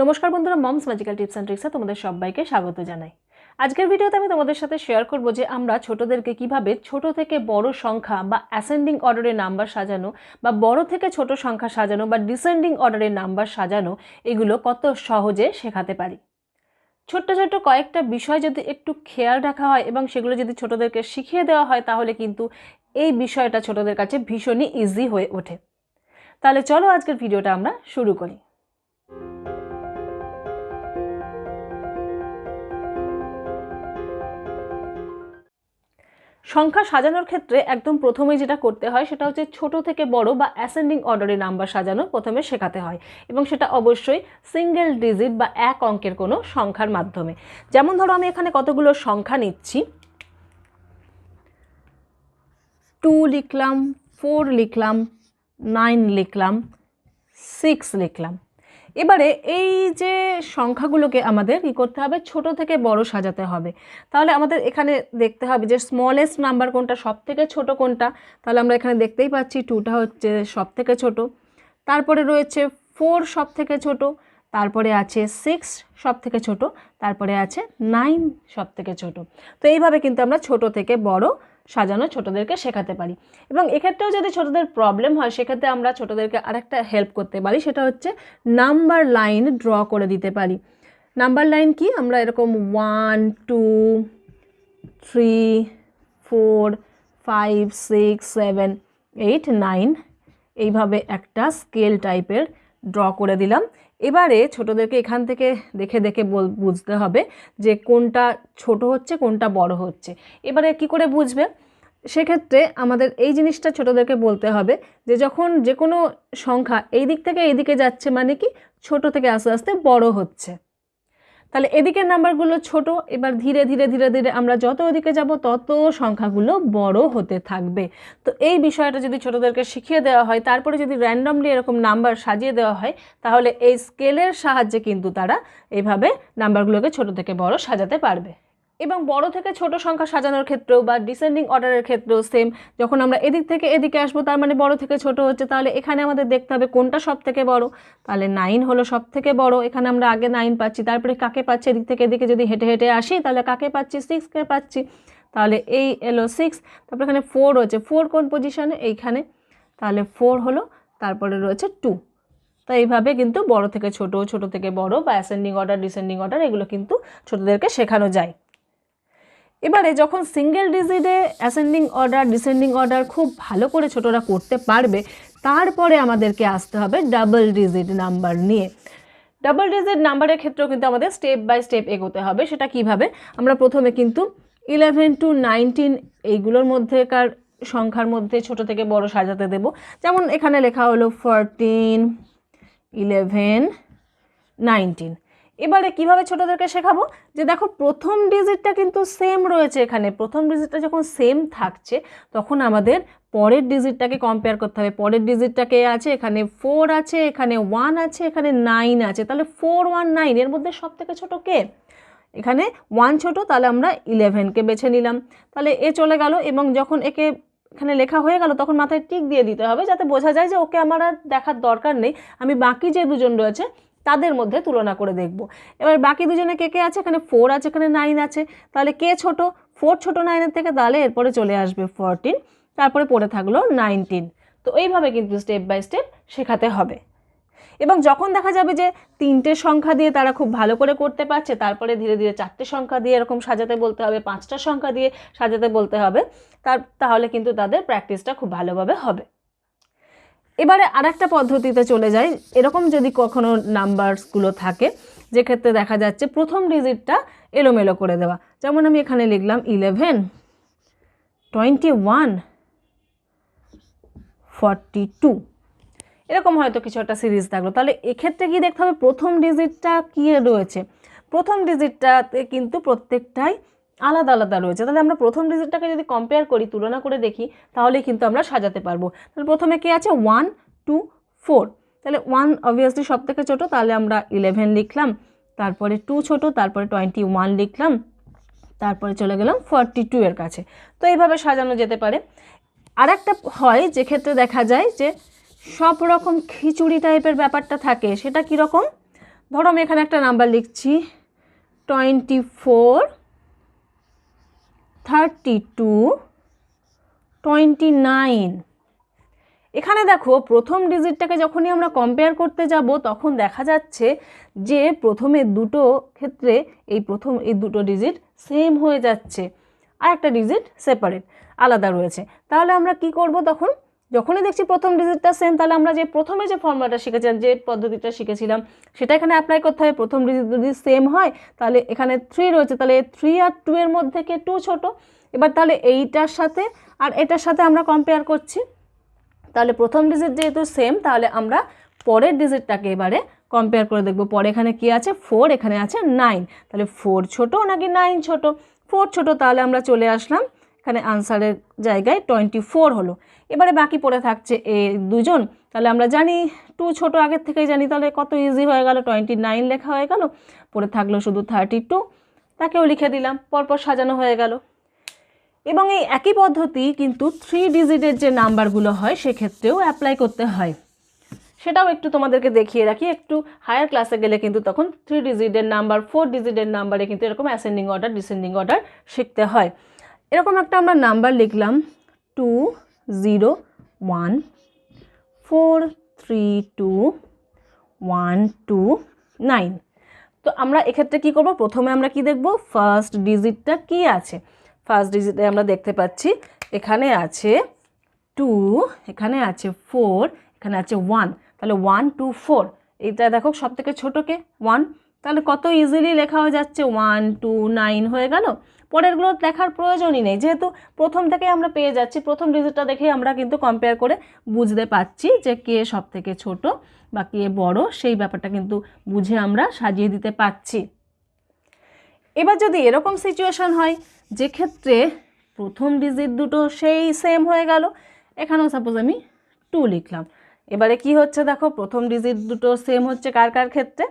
নমস্কার বন্ধুরা moms magical tips and ট্রিক্সে তোমাদের সবাইকে স্বাগত জানাই। আজকের ভিডিওতে আমি তোমাদের সাথে শেয়ার করব যে আমরা ছোটদেরকে কীভাবে ছোট থেকে বড় সংখ্যা বা অ্যাসেন্ডিং অর্ডারে নাম্বার সাজানো বা বড় থেকে ছোট সংখ্যা সাজানো বা ডিসেন্ডিং অর্ডারে নাম্বার সাজানো এগুলো কত সহজে শেখাতে পারি। ছোট্ট ছোট্ট কয়েকটা বিষয় যদি একটু খেয়াল রাখা হয় এবং সেগুলো যদি ছোটদেরকে শিখিয়ে দেওয়া হয়, তাহলে কিন্তু এই বিষয়টা ছোটদের কাছে ভীষণই ইজি হয়ে ওঠে। তাহলে চলো আজকের ভিডিওটা আমরা শুরু করি। সংখ্যা সাজানোর ক্ষেত্রে একদম প্রথমে যেটা করতে হয়, সেটা হচ্ছে ছোট থেকে বড় বা অ্যাসেন্ডিং অর্ডারে নাম্বার সাজানো প্রথমে শেখাতে হয় এবং সেটা অবশ্যই সিঙ্গেল ডিজিট বা এক অঙ্কের কোনো সংখ্যার মাধ্যমে। যেমন ধরো আমি এখানে কতগুলো সংখ্যা নিচ্ছি। টু লিখলাম ফোর লিখলাম নাইন লিখলাম সিক্স লিখলাম। এবারে এই যে সংখ্যাগুলোকে আমাদের কী করতে হবে? ছোট থেকে বড় সাজাতে হবে। তাহলে আমাদের এখানে দেখতে হবে যে স্মলেস্ট নাম্বার কোনটা সব থেকে ছোটো কোনটা? তাহলে আমরা এখানে দেখতেই পাচ্ছি টুটা হচ্ছে সব থেকে ছোটো। তারপরে রয়েছে ফোর সব থেকে ছোটো, তারপরে আছে সিক্স সব থেকে ছোট, তারপরে আছে নাইন সব থেকে ছোট। তো এইভাবে কিন্তু আমরা ছোট থেকে বড় সাজানো ছোটদেরকে শেখাতে পারি। এবং এক্ষেত্রেও যদি ছোটদের প্রবলেম হয়, সেক্ষেত্রে আমরা ছোটদেরকে আরেকটা হেল্প করতে পারি, সেটা হচ্ছে নাম্বার লাইন ড্র করে দিতে পারি। নাম্বার লাইন কি? আমরা এরকম one two three four five six seven eight nine এইভাবে একটা স্কেল টাইপের ড্র করে দিলাম। এবারে ছোটদেরকে এখান থেকে দেখে দেখে বুঝতে হবে যে কোনটা ছোট হচ্ছে, কোনটা বড় হচ্ছে। এবারে কি করে বুঝবে? সেক্ষেত্রে আমাদের এই জিনিসটা ছোটদেরকে বলতে হবে যে যখন যে কোনো সংখ্যা এই দিক থেকে এই দিকে যাচ্ছে মানে কি ছোট থেকে আস্তে আস্তে বড় হচ্ছে। তাহলে এদিকের নাম্বারগুলো ছোট, এবার ধীরে ধীরে ধীরে ধীরে আমরা যত ওদিকে যাব, তত সংখ্যাগুলো বড় হতে থাকবে। তো এই বিষয়টা যদি ছোটদেরকে শিখিয়ে দেওয়া হয়, তারপরে যদি র্যান্ডমলি এরকম নাম্বার সাজিয়ে দেওয়া হয়, তাহলে এই স্কেলের সাহায্যে কিন্তু তারা এইভাবে নাম্বারগুলোকে ছোট থেকে বড় সাজাতে পারবে। এবং বড় থেকে ছোট সংখ্যা সাজানোর ক্ষেত্রেও বা ডিসেন্ডিং অর্ডারের ক্ষেত্রেও সেম যখন আমরা এদিক থেকে এদিকে আসব, তার মানে বড় থেকে ছোট হচ্ছে, তাহলে এখানে আমাদের দেখতে হবে কোনটা সব থেকে বড়। তাহলে নাইন হলো সব থেকে বড়, এখানে আমরা আগে নাইন পাচ্ছি, তারপরে কাকে পাচ্ছি? এদিক থেকে এদিকে যদি হেঁটে হেঁটে আসি, তাহলে কাকে পাচ্ছি? সিক্সকে পাচ্ছি। তাহলে এই এলো সিক্স তারপরে এখানে ফোর রয়েছে। ফোর কোন পজিশনে এইখানে। তাহলে ফোর হলো, তারপরে রয়েছে টু তো এইভাবে কিন্তু বড় থেকে ছোট ছোট থেকে বড় বা অ্যাসেন্ডিং অর্ডার ডিসেন্ডিং অর্ডার এগুলো কিন্তু ছোটদেরকে শেখানো যায়। এবারে যখন সিঙ্গেল ডিজিটে অ্যাসেন্ডিং অর্ডার ডিসেন্ডিং অর্ডার খুব ভালো করে ছোটরা করতে পারবে, তারপরে আমাদেরকে আসতে হবে ডাবল ডিজিট নাম্বার নিয়ে। ডাবল ডিজিট নাম্বারের ক্ষেত্রেও কিন্তু আমাদের স্টেপ বাই স্টেপ এগোতে হবে, সেটা কীভাবে? আমরা প্রথমে কিন্তু ইলেভেন টু নাইনটিন এইগুলোর মধ্যেকার সংখ্যার মধ্যে ছোট থেকে বড় সাজাতে দেব। যেমন এখানে লেখা হলো ফোরটিন ইলেভেন নাইনটিন এবারে কীভাবে ছোটদেরকে শেখাবো? যে দেখো, প্রথম ডিজিটটা কিন্তু সেম রয়েছে এখানে। প্রথম ডিজিটটা যখন সেম থাকছে, তখন আমাদের পরের ডিজিটটাকে কম্পেয়ার করতে হবে। পরের ডিজিটটাকে আছে? এখানে ফোর আছে, এখানে ওয়ান আছে, এখানে নাইন আছে। তাহলে ফোর ওয়ান নাইন এর মধ্যে সব থেকে ছোটো কে? এখানে ওয়ান ছোট, তাহলে আমরা ইলেভেনকে বেছে নিলাম। তাহলে এ চলে গেল, এবং যখন একে এখানে লেখা হয়ে গেল, তখন মাথায় টিক দিয়ে দিতে হবে, যাতে বোঝা যায় যে ওকে আমার আর দেখার দরকার নেই। আমি বাকি যে দুজন রয়েছে তাদের মধ্যে তুলনা করে দেখব। এবার বাকি দুজনে কে কে আছে? এখানে ফোর আছে, এখানে নাইন আছে। তাহলে কে ছোট? ফোর ছোট নাইনের থেকে তাহলে এরপরে চলে আসবে ফোরটিন তারপরে পড়ে থাকল নাইনটিন তো এইভাবে কিন্তু স্টেপ বাই স্টেপ শেখাতে হবে। এবং যখন দেখা যাবে যে তিনটে সংখ্যা দিয়ে তারা খুব ভালো করে করতে পারছে, তারপরে ধীরে ধীরে চারটে সংখ্যা দিয়ে এরকম সাজাতে বলতে হবে, পাঁচটা সংখ্যা দিয়ে সাজাতে বলতে হবে, তার, তাহলে কিন্তু তাদের প্র্যাকটিসটা খুব ভালোভাবে হবে। এবারে আরেকটা পদ্ধতিতে চলে যাই। এরকম যদি কখনো নাম্বারসগুলো থাকে যে ক্ষেত্রে দেখা যাচ্ছে প্রথম ডিজিটটা এলোমেলো করে দেওয়া। যেমন আমি এখানে লিখলাম eleven twenty one forty two এরকম হয়তো কিছু একটা সিরিজ থাকল। তাহলে এক্ষেত্রে কি দেখতে হবে? প্রথম ডিজিটটা কী রয়েছে? প্রথম ডিজিটটাতে কিন্তু প্রত্যেকটাই আলাদা আলাদা রয়েছে। তাহলে আমরা প্রথম ডিজিটটাকে যদি কম্পেয়ার করি, তুলনা করে দেখি, তাহলে কিন্তু আমরা সাজাতে পারব। তাহলে প্রথমে কে আছে? ওয়ান টু ফোর তাহলে ওয়ান অবভিয়াসলি সব থেকে ছোটো, তাহলে আমরা ইলেভেন লিখলাম। তারপরে টু ছোটো, তারপরে টোয়েন্টি ওয়ান লিখলাম। তারপরে চলে গেলাম ফর্টি টু এর কাছে। তো এইভাবে সাজানো যেতে পারে। আর একটা হয় যে ক্ষেত্রে দেখা যায় যে সব রকম খিচুড়ি টাইপের ব্যাপারটা থাকে, সেটা কীরকম? ধরো আমি এখানে একটা নাম্বার লিখছি twenty four thirty two twenty nine এখানে দেখো, প্রথম ডিজিটটাকে যখনই আমরা কম্পেয়ার করতে যাব, তখন দেখা যাচ্ছে যে প্রথমে দুটো ক্ষেত্রে এই প্রথম, এই দুটো ডিজিট সেম হয়ে যাচ্ছে। আর একটা ডিজিট সেপারেট আলাদা রয়েছে। তাহলে আমরা কি করব তখন? যখনই দেখছি প্রথম ডিজিটটা সেম তাহলে আমরা যে প্রথমে যে ফর্মুলাটা শিখেছিলাম, যে পদ্ধতিটা শিখেছিলাম, সেটা এখানে অ্যাপ্লাই করতে হবে। প্রথম ডিজিট যদি সেম হয়, তাহলে এখানে থ্রি রয়েছে, তাহলে থ্রি আর টু এর মধ্যে কে টু ছোটো? এবার তাহলে এইটার সাথে আর এটার সাথে আমরা কম্পেয়ার করছি। তাহলে প্রথম ডিজিট যেহেতু সেম তাহলে আমরা পরের ডিজিটটাকে এবারে কম্পেয়ার করে দেখব। পরে এখানে কি আছে? ফোর এখানে আছে নাইন তাহলে ফোর ছোট নাকি নাইন ছোট? ফোর ছোট, তাহলে আমরা চলে আসলাম এখানে আনসারের জায়গায় টোয়েন্টি ফোর হলো। এবারে বাকি পড়ে থাকছে এ দুজন। তাহলে আমরা জানি টু ছোট আগের থেকেই জানি, তাহলে কত ইজি হয়ে গেল? টোয়েন্টি নাইন লেখা হয়ে গেল, পড়ে থাকল শুধু থার্টি টু তাকেও লিখে দিলাম, পরপর সাজানো হয়ে গেল। এবং এই একই পদ্ধতি কিন্তু থ্রি ডিজিটের যে নাম্বারগুলো হয়, সেক্ষেত্রেও অ্যাপ্লাই করতে হয়। সেটাও একটু তোমাদেরকে দেখিয়ে রাখি, একটু হায়ার ক্লাসে গেলে কিন্তু তখন থ্রি ডিজিটের নাম্বার ফোর ডিজিটের নাম্বারে কিন্তু এরকম অ্যাসেন্ডিং অর্ডার ডিসেন্ডিং অর্ডার শিখতে হয়। এরকম একটা আমরা নাম্বার লিখলাম two zero one four three two one two nine তো আমরা এক্ষেত্রে কী করব? প্রথমে আমরা কি দেখব? ফার্স্ট ডিজিটটা কি আছে? ফার্স্ট ডিজিটে আমরা দেখতে পাচ্ছি এখানে আছে টু এখানে আছে ফোর এখানে আছে ওয়ান তাহলে ওয়ান টু ফোর এইটা দেখো সব থেকে ছোটোকে ওয়ান তাহলে কত ইজিলি লেখা হয়ে যাচ্ছে? ওয়ান টু নাইন হয়ে গেল। পরেরগুলো দেখার প্রয়োজনই নেই। যেহেতু প্রথম থেকে আমরা পেয়ে যাচ্ছি, প্রথম ডিজিটটা দেখে আমরা কিন্তু কম্পেয়ার করে বুঝতে পারছি যে কে সব থেকে ছোট বা কে বড়, সেই ব্যাপারটা কিন্তু বুঝে আমরা সাজিয়ে দিতে পারছি। এবার যদি এরকম সিচুয়েশন হয় যে ক্ষেত্রে প্রথম ডিজিট দুটো সেই সেম হয়ে গেল, এখানেও সাপোজ আমি টু লিখলাম। এবারে কি হচ্ছে দেখো, প্রথম ডিজিট দুটো সেম হচ্ছে কার কার ক্ষেত্রে?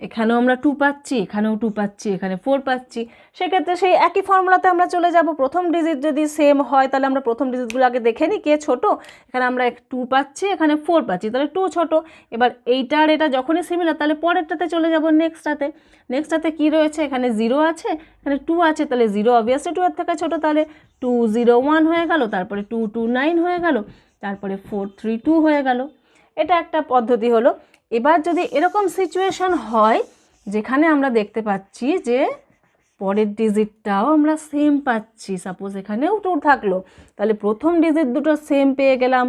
এখানেও আমরা টু পাচ্ছি, এখানেও টু পাচ্ছি, এখানে ফোর পাচ্ছি। সেক্ষেত্রে সেই একই ফর্মুলাতে আমরা চলে যাব। প্রথম ডিজিট যদি সেম হয়, তাহলে আমরা প্রথম ডিজিটগুলো আগে দেখে নিই কে ছোট। এখানে আমরা টু পাচ্ছি, এখানে ফোর পাচ্ছি, তাহলে টু ছোট। এবার এইটার এটা যখনই সিমিলার তাহলে পরেরটাতে চলে যাব নেক্সটটাতে নেক্সটটাতে কী রয়েছে? এখানে জিরো আছে, এখানে টু আছে, তাহলে জিরো অবভিয়াসলি টু এর থেকে ছোটো, তাহলে টু জিরো ওয়ান হয়ে গেল, তারপরে টু টু নাইন হয়ে গেল, তারপরে ফোর থ্রি টু হয়ে গেল। এটা একটা পদ্ধতি হলো। এবার যদি এরকম সিচুয়েশন হয়, যেখানে আমরা দেখতে পাচ্ছি যে পরের ডিজিটটাও আমরা সেম পাচ্ছি সাপোজ এখানেও টু থাকল, তাহলে প্রথম ডিজিট দুটো সেম পেয়ে গেলাম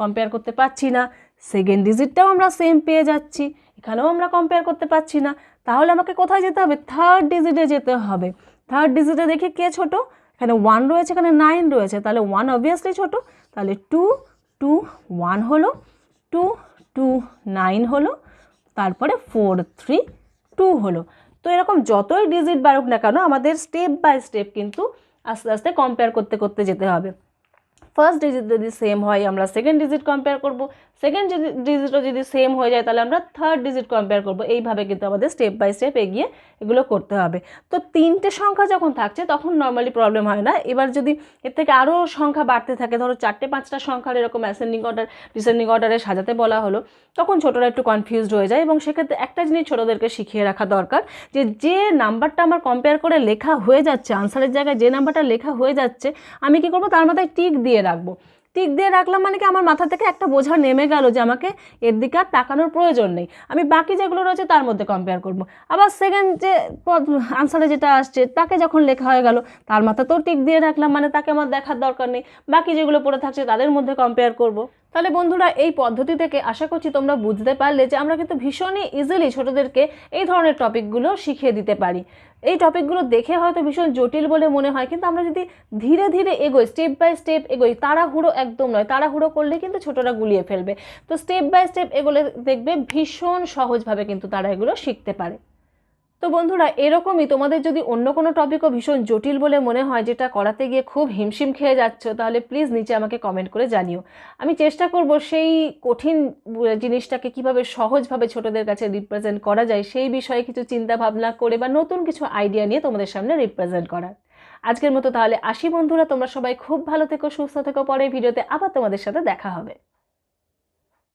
কম্পেয়ার করতে পারছি না সেকেন্ড ডিজিটটাও আমরা সেম পেয়ে যাচ্ছি, এখানেও আমরা কম্পেয়ার করতে পারছি না, তাহলে আমাকে কোথায় যেতে হবে? থার্ড ডিজিটে যেতে হবে। থার্ড ডিজিটে দেখি কে ছোট? এখানে ওয়ান রয়েছে, এখানে নাইন রয়েছে, তাহলে ওয়ান অবভিয়াসলি ছোট, তাহলে টু টু ওয়ান হলো টু টু নাইন হলো, তারপরে ফোর থ্রি টু হলো। তো এরকম যতই ডিজিট বাড়ুক না কেন, আমাদের স্টেপ বাই স্টেপ কিন্তু আস্তে আস্তে কম্পেয়ার করতে করতে যেতে হবে। ফার্স্ট ডিজিট যদি সেম হয়, আমরা সেকেন্ড ডিজিট কম্পেয়ার করব সেকেন্ড ডিজিটও যদি সেম হয়ে যায়, তাহলে আমরা থার্ড ডিজিট কম্পেয়ার করব। এইভাবে কিন্তু আমাদের স্টেপ বাই স্টেপ এগিয়ে এগুলো করতে হবে। তো তিনটে সংখ্যা যখন থাকছে, তখন নর্মালি প্রবলেম হয় না। এবার যদি এর থেকে আরও সংখ্যা বাড়তে থাকে, ধরো চারটে পাঁচটা সংখ্যার এরকম অ্যাসেন্ডিং অর্ডার ডিসেন্ডিং অর্ডারে সাজাতে বলা হলো, তখন ছোটরা একটু কনফিউজড হয়ে যায় এবং সেক্ষেত্রে একটা জিনিস ছোটোদেরকে শিখিয়ে রাখা দরকার যে যে নাম্বারটা আমার কম্পেয়ার করে লেখা হয়ে যাচ্ছে আনসারের জায়গায় যে নাম্বারটা লেখা হয়ে যাচ্ছে, আমি কি করব? তার মাথায় টিক দিয়ে রাখব। টিক দিয়ে রাখলাম মানে কি আমার মাথা থেকে একটা বোঝা নেমে গেল যে আমাকে এর দিকে আর তাকানোর প্রয়োজন নেই। আমি বাকি যেগুলো রয়েছে তার মধ্যে কম্পেয়ার করব। আবার সেকেন্ড যে আনসারে যেটা আসছে, তাকে যখন লেখা হয়ে গেল, তার মাথাতেও টিক দিয়ে রাখলাম মানে তাকে আমার দেখার দরকার নেই। বাকি যেগুলো পড়ে থাকছে তাদের মধ্যে কম্পেয়ার করব। তাহলে বন্ধুরা, এই পদ্ধতি থেকে আশা করছি তোমরা বুঝতে পারলে যে আমরা কিন্তু ভীষণই ইজিলি ছোটোদেরকে এই ধরনের টপিকগুলো শিখিয়ে দিতে পারি। এই টপিকগুলো দেখে হয়তো ভীষণ জটিল বলে মনে হয়, কিন্তু আমরা যদি ধীরে ধীরে এগোই স্টেপ বাই স্টেপ এগোই, তাড়াহুড়ো একদম নয়, তাড়াহুড়ো করলে কিন্তু ছোটরা গুলিয়ে ফেলবে। তো স্টেপ বাই স্টেপ এগোলে দেখবে ভীষণ সহজভাবে কিন্তু তারা এগুলো শিখতে পারে। তো বন্ধুরা, এরকমই তোমাদের যদি অন্য কোনো টপিকও ভীষণ জটিল বলে মনে হয়, যেটা করাতে গিয়ে খুব হিমশিম খেয়ে যাচ্ছ, তাহলে প্লিজ নিচে আমাকে কমেন্ট করে জানিও। আমি চেষ্টা করব সেই কঠিন জিনিসটাকে কীভাবে সহজভাবে ছোটদের কাছে রিপ্রেজেন্ট করা যায়, সেই বিষয়ে কিছু চিন্তা ভাবনা করে বা নতুন কিছু আইডিয়া নিয়ে তোমাদের সামনে রিপ্রেজেন্ট করার। আজকের মতো তাহলে আসি বন্ধুরা, তোমরা সবাই খুব ভালো থেকো, সুস্থ থেকো পরে ভিডিওতে আবার তোমাদের সাথে দেখা হবে।